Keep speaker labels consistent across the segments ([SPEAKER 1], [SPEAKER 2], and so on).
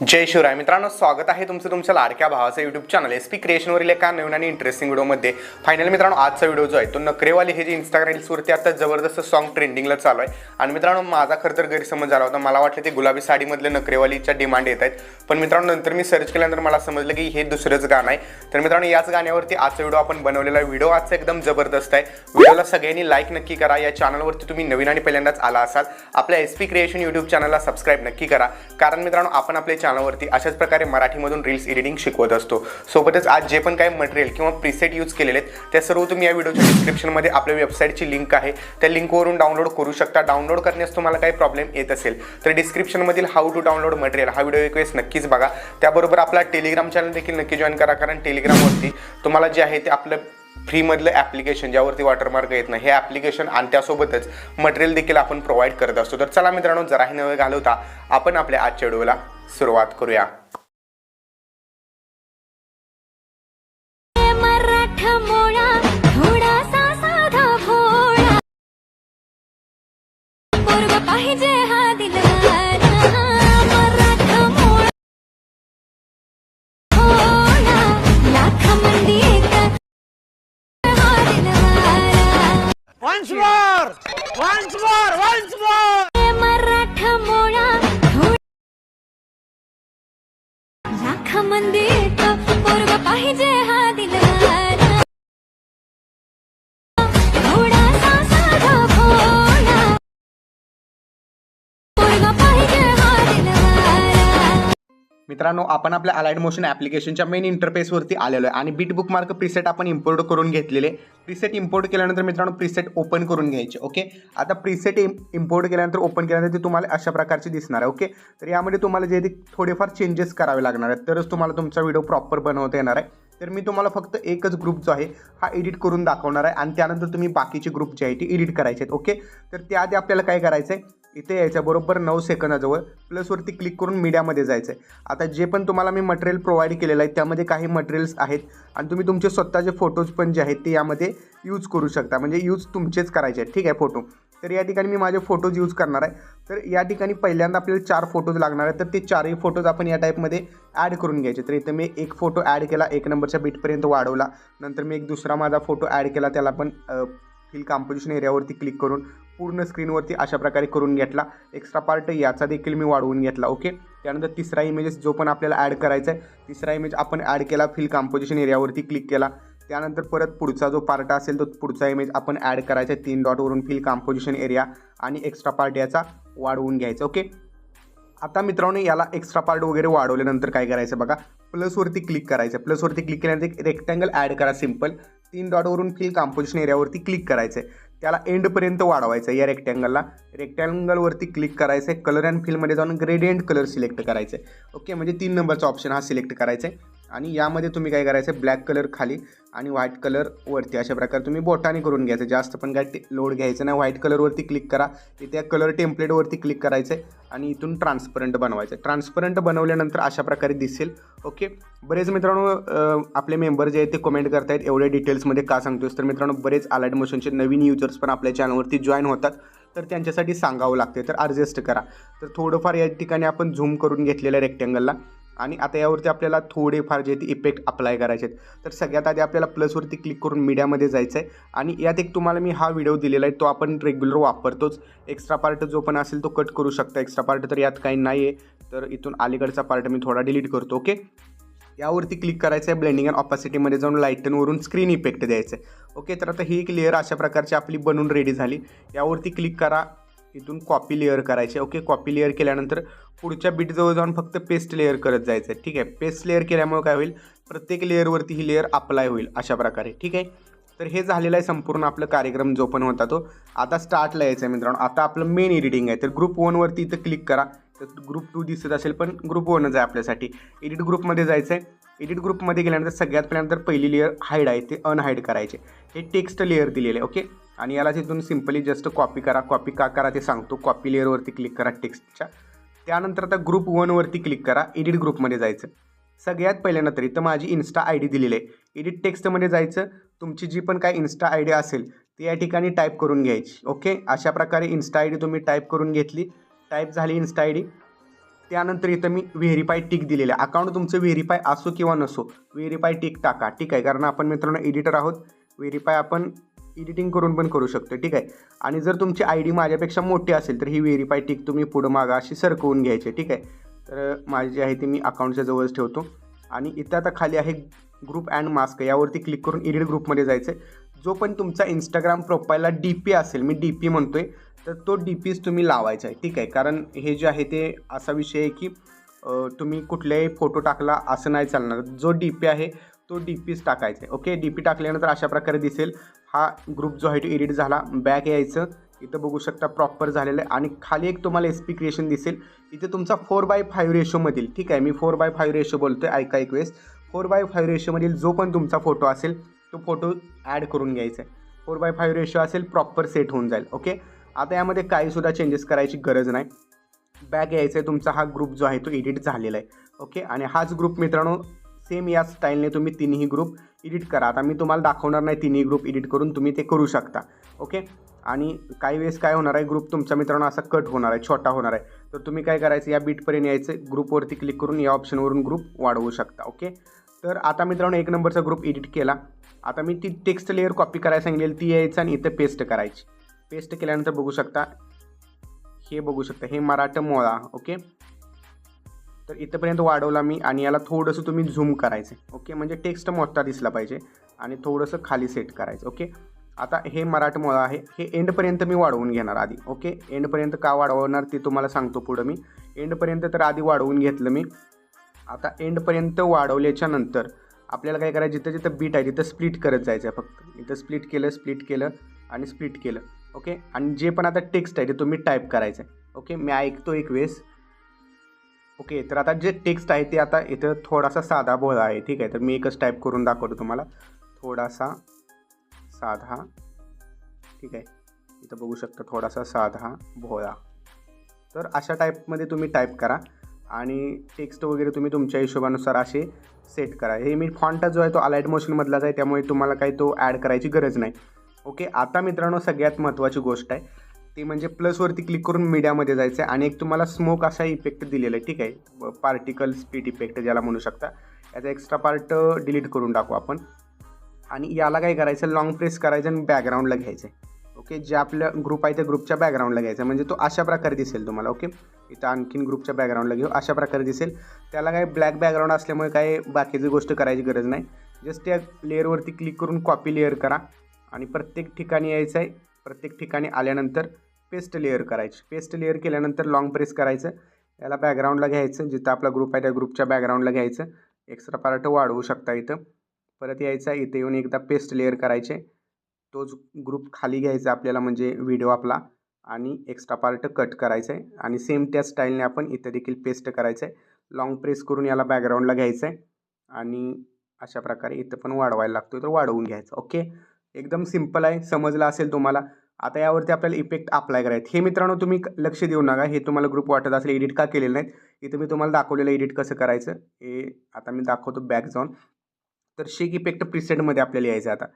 [SPEAKER 1] जय शिवराय. मित्रांनो स्वागत आहे तुमचं तुमच्या लाडक्या भावाचं युट्यूब चॅनल एस पी क्रिएशनवरील एका नवीन आणि इंटरेस्टिंग व्हिडिओमध्ये फायनल मित्रांनो आजचा व्हिडिओ जो आहे तो नखरेवाली हे जे इंस्टाग्राम रील्सवरती आता जबरदस्त सॉन्ग ट्रेंडिंगला चालू आहे. आणि मित्रांनो माझा खरं तर गैरसमज झाला होता. मला वाटलं ते गुलाबी साडीमधले नकरेवालीच्या डिमांड येत आहेत. पण मित्रांनो नंतर मी सर्च केल्यानंतर मला समजलं की हे दुसरंच गाणं आहे. तर मित्रांनो याच गाण्यावरती आजचा व्हिडिओ आपण बनवलेला आहे. व्हिडिओ आजचा एकदम जबरदस्त आहे. व्हिडिओला सगळ्यांनी लाईक नक्की करा. या चॅनलवरती तुम्ही नवीन आणि पहिल्यांदाच आला असाल आपल्या एस पी क्रिएशन यूट्यूब चॅनलला सबस्क्राईब नक्की करा. कारण मित्रांनो आपण आपल्या चॅनलवरती अशाच प्रकारे मराठीमधून रील्स एडिटिंग शिकवत असतो. सोबतच आज जे पण काही मटेरियल किंवा प्रिसेट यूज केलेले आहेत त्या सर्व तुम्ही या व्हिडिओच्या डिस्क्रिप्शनमध्ये आपल्या वेबसाईटची लिंक आहे. त्या लिंकवरून डाउनलोड करू शकता. डाउनलोड करण्यास तुम्हाला काही प्रॉब्लेम येत असेल तर डिस्क्रिप्शनमधील हाऊ टू डाउनलोड मटेरियल हा व्हिडिओ एक वेळेस नक्कीच बघा. त्याबरोबर आपला टेलिग्राम चॅनल देखील नक्की जॉईन करा कारण टेलिग्रामवरती तुम्हाला जे आहे ते आपलं फ्रीमधलं ॲप्लिकेशन ज्यावरती वॉटरमार्क येत नाही हे ॲप्लिकेशन आणि त्यासोबतच मटेरियल देखील आपण प्रोव्हाइड करत असतो. तर चला मित्रांनो जराही नवे घालवता आपण आपल्या आजच्या व्हिडिओला सुरुवात करूया.
[SPEAKER 2] पाहिजे हा दिला
[SPEAKER 3] Once more! Once more! Once more!
[SPEAKER 2] Maratha मोळा लाख मंदिर एक पोरग पाहिजे हा दिला
[SPEAKER 1] मित्रांनो आपण आपल्या अलाइड मोशन ॲप्लिकेशनच्या मेन इंटरफेसवरती आलेलो आहे. आणि बीट बुक मार्क प्रिसेट आपण इम्पोर्ट करून घेतलेले. प्रिसेट इम्पोर्ट केल्यानंतर मित्रांनो प्रिसेट ओपन करून घ्यायचे ओके आता प्रिसेट इम्पोर्ट केल्यानंतर ओपन केल्यानंतर ते तुम्हाला अशा प्रकारचे दिसणार आहे ओके तर यामध्ये तुम्हाला जे थोडेफार चेंजेस करावे लागणार आहेत. तरच तुम्हाला तुमचा व्हिडिओ प्रॉपर बनवता येणार आहे. तर मी तुम्हाला फक्त एकच ग्रुप जो आहे हा एडिट करून दाखवणार आहे. आणि त्यानंतर तुम्ही बाकीचे ग्रुप जे आहे ते एडिट करायचे आहेत ओके तर त्याआधी आपल्याला काय करायचं आहे इथे याच्याबरोबर नऊ सेकंदाजवळ. प्लसवरती क्लिक करून मीडियामध्ये जायचं आहे आता जे पण तुम्हाला मी मटेरियल प्रोव्हाइड केलेलं आहे त्यामध्ये काही मटेरियल्स आहेत. आणि तुम्ही तुमचे स्वतःचे फोटोज पण जे आहेत ते यामध्ये यूज करू शकता. म्हणजे यूज तुमचेच करायचे आहेत. ठीक आहे फोटो तर या ठिकाणी मी माझे फोटोज यूज करणार आहे. तर या ठिकाणी पहिल्यांदा आपल्याला चार फोटोज लागणार आहेत. तर ते चारही फोटोज आपण या टाईपमध्ये ॲड करून घ्यायचे. तर इथं मी एक फोटो ॲड केला एक नंबरच्या बीटपर्यंत वाढवला. नंतर मी एक दुसरा माझा फोटो ॲड केला त्याला पण फिल कॉम्पोजिशन एरियावरती क्लिक करून पूर्ण स्क्रीनवरती अशा प्रकारे करून घेतला. एक्स्ट्रा पार्ट याचा देखील मी वाढवून घेतला ओके त्यानंतर तिसरा इमेजेस जो पण आपल्याला ॲड करायचा आहे तिसरा इमेज आपण ॲड केला फिल कॉम्पोजिशन एरियावरती क्लिक केला. त्यानंतर परत पुढचा जो पार्ट असेल तो पुढचा इमेज आपण ॲड करायचा आहे तीन डॉटवरून फिल कॉम्पोजिशन एरिया आणि एक्स्ट्रा पार्ट याचा वाढवून घ्यायचा ओके आता मित्रांनो याला एक्स्ट्रा पार्ट वगैरे वाढवल्यानंतर काय करायचं बघा? प्लसवरती क्लिक करायचं. प्लसवरती क्लिक केल्यानंतर एक रेक्टँगल ॲड करा सिंपल तीन डॉटवरून फिल कॉम्पोजिशन एरियावरती क्लिक करायचं आहे त्याला एंडपर्यंत वाढवायचं आहे या रेक्टँगलला रेक्टँगलवरती क्लिक करायचं आहे कलर अँड फिलमध्ये जाऊन ग्रेडियंट कलर सिलेक्ट करायचं आहे ओके म्हणजे तीन नंबरचा ऑप्शन हा सिलेक्ट करायचा आहे आणि यामध्ये तुम्ही काय करायचं आहे? ब्लॅक कलर खाली आणि व्हाईट कलर वरती. अशा प्रकारे तुम्ही बोटाने करून घ्यायचं. जास्त पण काय लोड घ्यायचं नाही. व्हाईट कलरवरती क्लिक करा. तिथे कलर टेम्पलेटवरती क्लिक करायचं आहे आणि इथून ट्रान्सपरंट बनवायचं आहे ट्रान्सपरंट बनवल्यानंतर अशा प्रकारे दिसेल. ओके बरेच मित्रांनो आपले मेंबर जे आहेत ते कमेंट करतायत. एवढ्या डिटेल्समध्ये का सांगतोस तर मित्रांनो बरेच अलाइड मोशनचे नवीन युजर्स पण आपल्या चॅनलवरती जॉईन होतात. तर त्यांच्यासाठी सांगावं लागते तर ॲडजस्ट करा. तर थोडंफार या ठिकाणी आपण झूम करून घेतलेल्या रेक्टँगलला आणि आता यावरती आपल्याला थोडेफार जे ते इफेक्ट अप्लाय करायचे आहेत तर सगळ्यात आधी आपल्याला प्लसवरती क्लिक करून मीडियामध्ये जायचं आहे आणि यात एक तुम्हाला मी हा व्हिडिओ दिलेला आहे तो आपण रेग्युलर वापरतोच. एक्स्ट्रा पार्ट जो पण असेल तो कट करू शकता. एक्स्ट्रा पार्ट तर यात काही नाही आहे तर इथून अलीकडचा पार्ट मी थोडा डिलीट करतो ओके यावरती क्लिक करायचं आहे ब्लेंडिंग अँड ऑपॅसिटीमध्ये जाऊन लाईटनवरून स्क्रीन इफेक्ट द्यायचं आहे ओके तर आता ही एक लेअर अशा प्रकारची आपली बनून रेडी झाली. यावरती क्लिक करा. इथून कॉपी लेअर करायचे. ओके कॉपी लेअर केल्यानंतर पुढच्या बीटजवळ जाऊन फक्त पेस्ट लेअर करत जायचं. आहे ठीक आहे? पेस्ट लेअर केल्यामुळे काय होईल? प्रत्येक लेअरवरती ही लेअर अप्लाय होईल अशा प्रकारे. ठीक आहे? तर हे झालेलं आहे संपूर्ण आपलं कार्यक्रम जो पण होता तो. आता स्टार्टला यायचं आहे मित्रांनो. आता आपलं मेन एडिटिंग आहे. तर ग्रुप वनवरती इथं क्लिक करा. तर ग्रुप टू दिसत असेल पण ग्रुप वनच आहे आपल्यासाठी. एडिट ग्रुपमध्ये जायचं आहे एडिट ग्रुपमध्ये गेल्यानंतर सगळ्यात पहिल्यानंतर पहिली लेअर हाईड आहे. ते अनहाईड करायचे. हे टेक्स्ट लेअर दिलेलं आहे. ओके आणि याला तिथून सिम्पली जस्ट कॉपी करा कॉपी का करा ते सांगतो. कॉपी लेअरवरती क्लिक करा टेक्स्टच्या त्यानंतर आता ग्रुप वनवरती क्लिक करा एडिट ग्रुपमध्ये जायचं. सगळ्यात पहिल्यांदा तरी तर माझी इन्स्टा आय डी दिलेली आहे. एडिट टेक्स्टमध्ये जायचं. तुमची जी पण काय इन्स्टा आय डी असेल ती या ठिकाणी टाईप करून घ्यायची. ओके अशा प्रकारे इन्स्टा आय डी तुम्ही टाईप करून घेतली. टाईप झाली इन्स्टा आय डी त्यानंतर इथं मी व्हेरीफाय टिक दिलेलं आहे. अकाउंट तुमचं व्हेरीफाय असो किंवा नसो व्हेरीफाय टिक टाका. ठीक आहे? कारण आपण मित्रांनो एडिटर आहोत. व्हेरीफाय आपण एडिटिंग करून पण करू शकतो ठीक आहे? आणि जर तुमची आय डी माझ्यापेक्षा मोठी असेल तर ही व्हेरीफाय टिक तुम्ही पुढं मागा अशी सरकवून घ्यायची ठीक आहे? तर माझी जी आहे ती मी अकाउंटच्या जवळच ठेवतो. आणि इथं आता खाली आहे ग्रुप अँड मास्क यावरती क्लिक करून एडिट ग्रुपमध्ये जायचं आहे जो पण तुमचा इंस्टाग्राम प्रोफाईलला डी पी असेल मी डी पी म्हणतो आहे तर तो डी पीच तुम्ही लावायचा आहे ठीक आहे? कारण हे जे आहे ते असा विषय आहे की तुम्ही कुठल्याही फोटो टाकला असं नाही चालणार. जो डी पी आहे तो डी पीच टाकायचा आहे. ओके डी पी टाकल्यानंतर अशा प्रकारे दिसेल. हा ग्रुप जो आहे तो एडिट झाला. बॅक यायचं. इथं बघू शकता प्रॉपर झालेलं आहे. आणि खाली एक तुम्हाला एस पी क्रिएशन दिसेल. इथे तुमचा फोर बाय फाईव्ह रेशोमधील ठीक आहे? मी फोर बाय फाईव्ह रेशो बोलतो आहे ऐका एक वेळेस. फोर बाय फाईव्ह रेशोमधील जो पण तुमचा फोटो असेल तो फोटो ॲड करून घ्यायचा आहे. फोर बाय फाईव्ह रेशो असेल प्रॉपर सेट होऊन जाईल. ओके आता यामध्ये काहीसुद्धा चेंजेस करायची गरज नाही. बॅक यायचं आहे. तुमचा हा ग्रुप जो आहे तो एडिट झालेला आहे. ओके आणि हाच ग्रुप मित्रांनो सेम या स्टाईलने तुम्ही तिन्ही ग्रुप एडिट करा. आता मी तुम्हाला दाखवणार नाही तिन्ही ग्रुप एडिट करून तुम्ही ते करू शकता. ओके आणि काही वेळेस काय होणार आहे ग्रुप तुमच्या मित्रांनो असा कट होणार आहे छोटा होणार आहे. तर तुम्ही काय करायचं या बीटपर्यंत यायचं ग्रुपवरती क्लिक करून या ऑप्शनवरून ग्रुप वाढवू शकता. ओके तर आता मित्रांनो एक नंबरचा ग्रुप एडिट केला. आता मी ती टेक्स्ट लेअर कॉपी करायला सांगितलेली ती यायचं आणि इथं पेस्ट करायची. पेस्ट केल्यानंतर बघू शकता. हे बघू शकता. हे मराठा मोळा ओके तर इथंपर्यंत वाढवला मी आणि याला थोडंसं तुम्ही झूम करायचं. ओके म्हणजे टेक्स्ट मोठा दिसला पाहिजे आणि थोडंसं खाली सेट करायचं. ओके आता हे मराठमोळा आहे. हे एंडपर्यंत मी वाढवून घेणार आधी. ओके एंडपर्यंत का वाढवणार ते तुम्हाला सांगतो पुढं मी. एंडपर्यंत तर आधी वाढवून घेतलं मी. आता एंडपर्यंत वाढवल्याच्या नंतर आपल्याला काय करायचं? जिथं जिथं बीट आहे तिथं स्प्लिट करत जायचं आहे फक्त. इथं स्प्लिट केलं स्प्लिट केलं आणि स्प्लिट केलं. ओके आणि जे पण आता टेक्स्ट आहे ते तुम्ही टाईप करायचं आहे. ओके मी ऐकतो एक वेळेस. ओके तर आता जे टेक्स्ट आहे ते आता इथं थोडासा साधा भोळा आहे. ठीक आहे तर मी एकच टाईप करून दाखवतो तुम्हाला. थोडासा साधा ठीक आहे. इथं बघू शकता थोडासा साधा भोळा तर अशा टाईपमध्ये तुम्ही टाईप करा आणि टेक्स्ट वगैरे तुम्ही तुमच्या हिशोबानुसार असे सेट करा. हे मी फॉन्टा जो आहे तो अलाइट मोशनमधलाच आहे त्यामुळे तुम्हाला काही तो ॲड करायची गरज नाही. ओके आता मित्रांनो सगळ्यात महत्त्वाची गोष्ट आहे. ते म्हणजे प्लसवरती क्लिक करून मीडियामध्ये जायचं आहे आणि एक तुम्हाला स्मोक असा इफेक्ट दिलेला आहे. ठीक आहे? पार्टिकल स्पीड इफेक्ट ज्याला म्हणू शकता. याचा एक्स्ट्रा पार्ट डिलीट करून टाकू आपण. आणि याला काय करायचं? लॉंग प्रेस करायचं आणि बॅकग्राऊंडला घ्यायचं आहे ओके जे आपल्या ग्रुप आहे त्या ग्रुपच्या बॅकग्राऊंडला घ्यायचं म्हणजे तो अशा प्रकारे दिसेल तुम्हाला. ओके इथं आणखीन ग्रुपच्या बॅकग्राऊंडला घेऊ. अशा प्रकारे दिसेल. त्याला काय ब्लॅक बॅकग्राऊंड असल्यामुळे काय बाकीची गोष्ट करायची गरज नाही. जस्ट त्या लेअरवरती क्लिक करून कॉपी लेअर करा. आणि प्रत्येक ठिकाणी यायचं आहे प्रत्येक ठिकाणी आल्यानंतर पेस्ट लेअर करायची. पेस्ट लेअर केल्यानंतर लाँग प्रेस करायचं. याला बॅकग्राऊंडला घ्यायचं. जिथं आपला ग्रुप आहे त्या ग्रुपच्या बॅकग्राऊंडला घ्यायचं. एक्स्ट्रा पार्ट वाढवू शकता इथं. परत यायचं आहे इथे येऊन एकदा पेस्ट लेअर करायचे. तोच ग्रुप खाली घ्यायचा आपल्याला म्हणजे व्हिडिओ आपला. आणि एक्स्ट्रा पार्ट कट करायचं आहे. आणि सेम त्या स्टाईलने आपण इथं देखील पेस्ट करायचं आहे. लाँग प्रेस करून याला बॅकग्राऊंडला घ्यायचं आहे. आणि अशा प्रकारे इथं पण वाढवायला लागतो तर वाढवून घ्यायचं. ओके एकदम सिंपल आहे. समजलं असेल तुम्हाला. आता यावरती आपल्याला इफेक्ट अप्लाय करायचे. हे मित्रांनो तुम्ही लक्ष देऊ नका. हे तुम्हाला ग्रुप वाटत असेल एडिट का केलेलं नाहीत. इथं मी तुम्हाला दाखवलेलं एडिट कसं करायचं हे आता मी दाखवतो बॅक जाऊन तर शेक इफेक्ट प्रिसेटमध्ये आपल्याला यायचं आहे आता.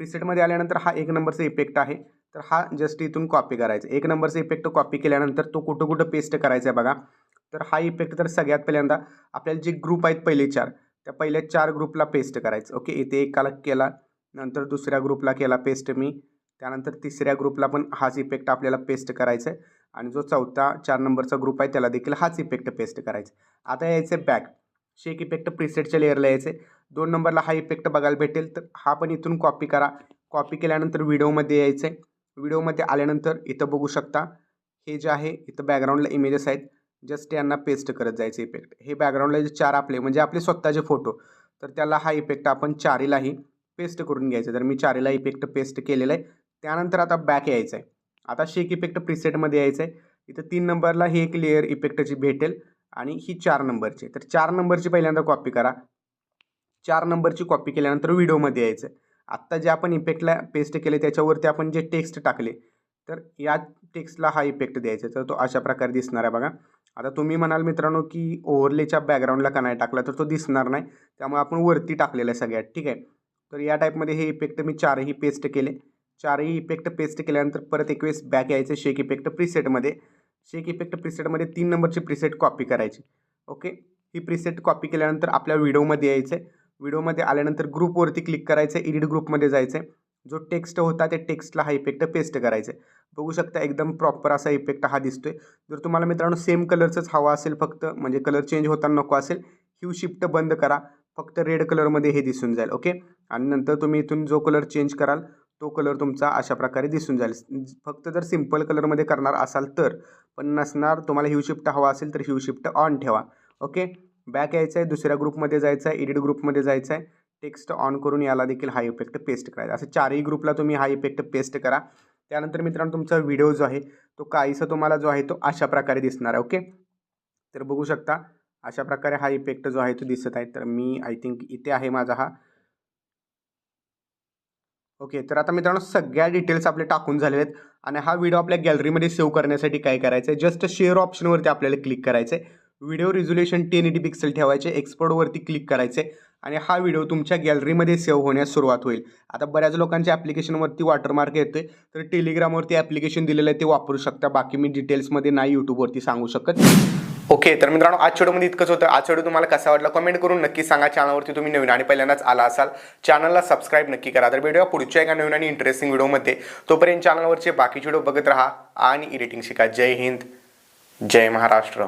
[SPEAKER 1] प्रिसेटमध्ये आल्यानंतर हा एक नंबरचा इफेक्ट आहे. तर हा जस्ट इथून कॉपी करायचा. एक नंबरचा इफेक्ट कॉपी केल्यानंतर तो कुठं कुठं पेस्ट करायचा आहे बघा. तर हा इफेक्ट तर सगळ्यात पहिल्यांदा आपल्याला जे ग्रुप आहेत पहिले चार त्या पहिल्या चार ग्रुपला पेस्ट करायचं. ओके इथे एकाला केला नंतर दुसऱ्या ग्रुपला केला पेस्ट मी. त्यानंतर तिसऱ्या ग्रुपला पण हाच इफेक्ट आपल्याला पेस्ट करायचा आहे आणि जो चौथा चार नंबरचा ग्रुप आहे त्याला देखील हाच इफेक्ट पेस्ट करायचा आता यायचं आहे बॅक शेक इफेक्ट प्रिसेटच्या लेअरला यायचे दोन नंबरला हा इफेक्ट बघायला भेटेल. तर हा पण इथून कॉपी करा. कॉपी केल्यानंतर व्हिडिओमध्ये यायचं आहे व्हिडिओमध्ये आल्यानंतर इथं बघू शकता हे जे आहे इथं बॅकग्राऊंडला इमेजेस आहेत. जस्ट यांना पेस्ट करत जायचं इफेक्ट हे बॅकग्राऊंडला जे चार आपले म्हणजे आपले स्वतःचे फोटो तर त्याला हा इफेक्ट आपण चारीलाही पेस्ट करून घ्यायचं तर मी चारीला इफेक्ट पेस्ट केलेला आहे. त्यानंतर आता बॅक यायचं आहे आता शेक इफेक्ट प्रिसेटमध्ये यायचं आहे इथं तीन नंबरला ही एक लेअर इफेक्टची भेटेल आणि ही चार नंबरची तर चार नंबरची पहिल्यांदा कॉपी करा. चार नंबरची कॉपी केल्यानंतर व्हिडिओमध्ये यायचं आत्ता जे आपण इफेक्टला पेस्ट केले त्याच्यावरती आपण जे टेक्स्ट टाकले तर या टेक्स्टला हा इफेक्ट द्यायचा. तर तो अशा प्रकारे दिसणार आहे बघा. आता तुम्ही म्हणाल मित्रांनो की ओव्हरलेच्या बॅकग्राऊंडला का नाही टाकला तर तो दिसणार नाही. त्यामुळे आपण वरती टाकलेला आहे सगळ्यात ठीक आहे? तर या टाईपमध्ये हे इफेक्ट मी चारही पेस्ट केले. चारही इफेक्ट पेस्ट केल्यानंतर परत एक वेळेस बॅक यायचं शेक इफेक्ट प्रिसेटमध्ये शेक इफेक्ट प्रिसेटमध्ये तीन नंबरची प्रिसेट कॉपी करायची. ओके ही प्रिसेट कॉपी केल्यानंतर आपल्या व्हिडिओमध्ये यायचं आहे व्हिडिओमध्ये आल्यानंतर ग्रुपवरती क्लिक करायचं आहे एडिट ग्रुपमध्ये जायचं आहे जो टेक्स्ट होता त्या टेक्स्टला हा इफेक्ट पेस्ट करायचा आहे बघू शकता एकदम प्रॉपर असा इफेक्ट हा दिसतोय. जर तुम्हाला मित्रांनो सेम कलरचंच हवा असेल फक्त म्हणजे कलर चेंज होताना नको असेल ह्यू शिफ्ट बंद करा. फक्त रेड कलरमध्ये हे दिसून जाईल. ओके आणि नंतर तुम्ही इथून जो कलर चेंज कराल तो कलर तुमचा अशा प्रकारे दिसून जाईल. फक्त जर सिंपल कलरमध्ये करणार असाल तर पण नसणार तुम्हाला ह्यू शिफ्ट हवा असेल तर ह्यू शिफ्ट ऑन ठेवा. ओके बॅक यायचं आहे दुसऱ्या ग्रुपमध्ये जायचं आहे एडिट ग्रुपमध्ये जायचं आहे टेक्स्ट ऑन करून याला देखील हा इफेक्ट पेस्ट करायचा. असं चारही ग्रुपला तुम्ही हा इफेक्ट पेस्ट करा. त्यानंतर मित्रांनो तुमचा व्हिडिओ जो आहे तो काहीसा तुम्हाला जो आहे तो अशा प्रकारे दिसणार आहे. ओके तर बघू शकता अशा प्रकारे हा इफेक्ट जो आहे तो दिसत आहे. तर मी आय थिंक इथे आहे माझा हा ओके तर आता मित्रांनो सगळ्या डिटेल्स आपले टाकून झालेले आहेत. आणि हा व्हिडिओ आपल्या गॅलरीमध्ये सेव्ह करण्यासाठी काय करायचं आहे जस्ट शेअर ऑप्शनवरती आपल्याला क्लिक करायचं आहे video resolution ten eighty pixel ठेवायचे एक्सपोर्टवरती क्लिक करायचे आणि हा व्हिडिओ तुमच्या गॅलरीमध्ये सेव्ह होण्यास सुरुवात होईल. आता बऱ्याच लोकांच्या ॲप्लिकेशनवरती वॉटरमार्क येतोय. तर टेलिग्रामवरती ॲप्लिकेशन दिलेलं आहे ते वापरू शकता. बाकी मी डिटेल्समध्ये नाही यूट्यूबवरती सांगू शकत. ओके तर मित्रांनो आज व्हिडिओमध्ये इतकंच होतं. आज व्हिडिओ तुम्हाला कसा वाटला कमेंट करून नक्की सांगा. चॅनलवरती तुम्ही नवीन आणि पहिल्यांदाच आला असाल चॅनलला सबस्क्राईब नक्की करा. तर व्हिडिओ पुढच्या एका नवीन आणि इंटरेस्टिंग व्हिडिओमध्ये तोपर्यंत चॅनलवरचे बाकीचे व्हिडिओ बघत राहा आणि एडिटिंग शिका. जय हिंद जय महाराष्ट्र.